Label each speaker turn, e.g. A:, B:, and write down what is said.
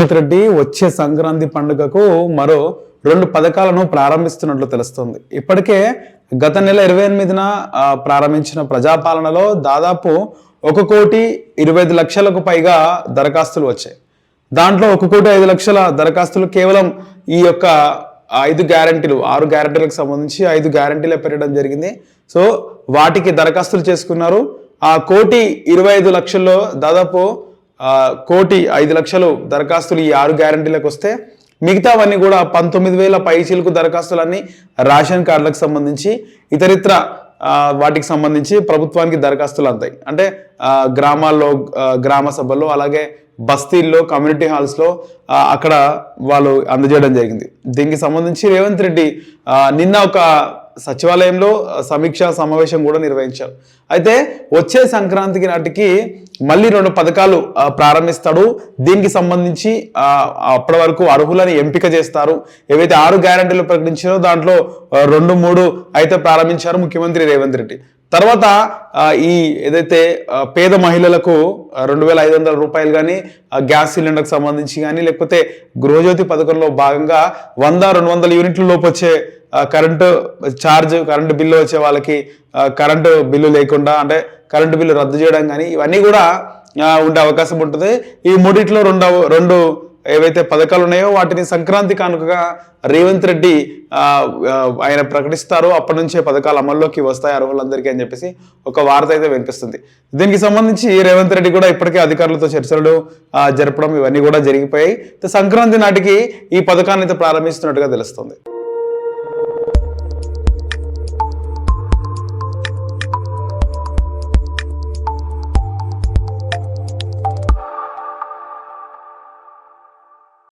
A: రేవంత్ రెడ్డి వచ్చే సంక్రాంతి పండుగకు మరో రెండు పథకాలను ప్రారంభిస్తున్నట్లు తెలుస్తుంది. ఇప్పటికే గత నెల ఇరవై ఎనిమిదిన ప్రారంభించిన ప్రజాపాలనలో దాదాపు ఒక కోటి ఇరవై ఐదు లక్షలకు పైగా దరఖాస్తులు వచ్చాయి. దాంట్లో ఒక కోటి ఐదు లక్షల దరఖాస్తులు కేవలం ఈ యొక్క ఐదు గ్యారంటీలు ఆరు గ్యారంటీలకు సంబంధించి ఐదు గ్యారంటీలే పెట్టడం జరిగింది. సో వాటికి దరఖాస్తులు చేసుకున్నారు. ఆ కోటి ఇరవై ఐదు లక్షల్లో దాదాపు కోటి ఐదు లక్షలు దరఖాస్తులు ఈ ఆరు గ్యారంటీలకు వస్తే మిగతావన్నీ కూడా పంతొమ్మిది వేల పైచీలకు దరఖాస్తులన్నీ రేషన్ కార్డులకు సంబంధించి ఇతరిత్ర వాటికి సంబంధించి ప్రభుత్వానికి దరఖాస్తులు అందాయి. అంటే గ్రామాల్లో గ్రామ సభల్లో అలాగే బస్తీల్లో కమ్యూనిటీ హాల్స్లో అక్కడ వాళ్ళు అందజేయడం జరిగింది. దీనికి సంబంధించి రేవంత్ రెడ్డి నిన్న ఒక సచివాలయంలో సమీక్షా సమావేశం కూడా నిర్వహించారు. అయితే వచ్చే సంక్రాంతికి నాటికి మళ్ళీ రెండు పథకాలు ప్రారంభిస్తాడు. దీనికి సంబంధించి అప్పటి వరకు అర్హులని ఎంపిక చేస్తారు. ఏవైతే ఆరు గ్యారంటీలు ప్రకటించారో దాంట్లో రెండు మూడు అయితే ప్రారంభించారు ముఖ్యమంత్రి రేవంత్ రెడ్డి. తర్వాత ఈ ఏదైతే పేద మహిళలకు రెండు వేల ఐదు వందల రూపాయలు కానీ గ్యాస్ సిలిండర్కి సంబంధించి కానీ లేకపోతే గృహజ్యోతి పథకంలో భాగంగా వంద రెండు వందల యూనిట్ల లోపు వచ్చే కరెంటు ఛార్జ్ కరెంటు బిల్లు వచ్చే వాళ్ళకి కరెంటు బిల్లు లేకుండా అంటే కరెంటు బిల్లు రద్దు చేయడం కానీ ఇవన్నీ కూడా ఉండే అవకాశం ఉంటుంది. ఈ మూడిట్లో రెండు రెండు ఏవైతే పథకాలు ఉన్నాయో వాటిని సంక్రాంతి కానుకగా రేవంత్ రెడ్డి ఆయన ప్రకటిస్తారు. అప్పటి నుంచే పథకాలు అమల్లోకి వస్తాయి అర్హులందరికీ అని చెప్పేసి ఒక వార్త అయితే వినిపిస్తుంది. దీనికి సంబంధించి రేవంత్ రెడ్డి కూడా ఇప్పటికే అధికారులతో చర్చలు జరపడం ఇవన్నీ కూడా జరిగిపోయాయి. సంక్రాంతి నాటికి ఈ పథకాన్ని అయితే ప్రారంభిస్తున్నట్టుగా తెలుస్తుంది.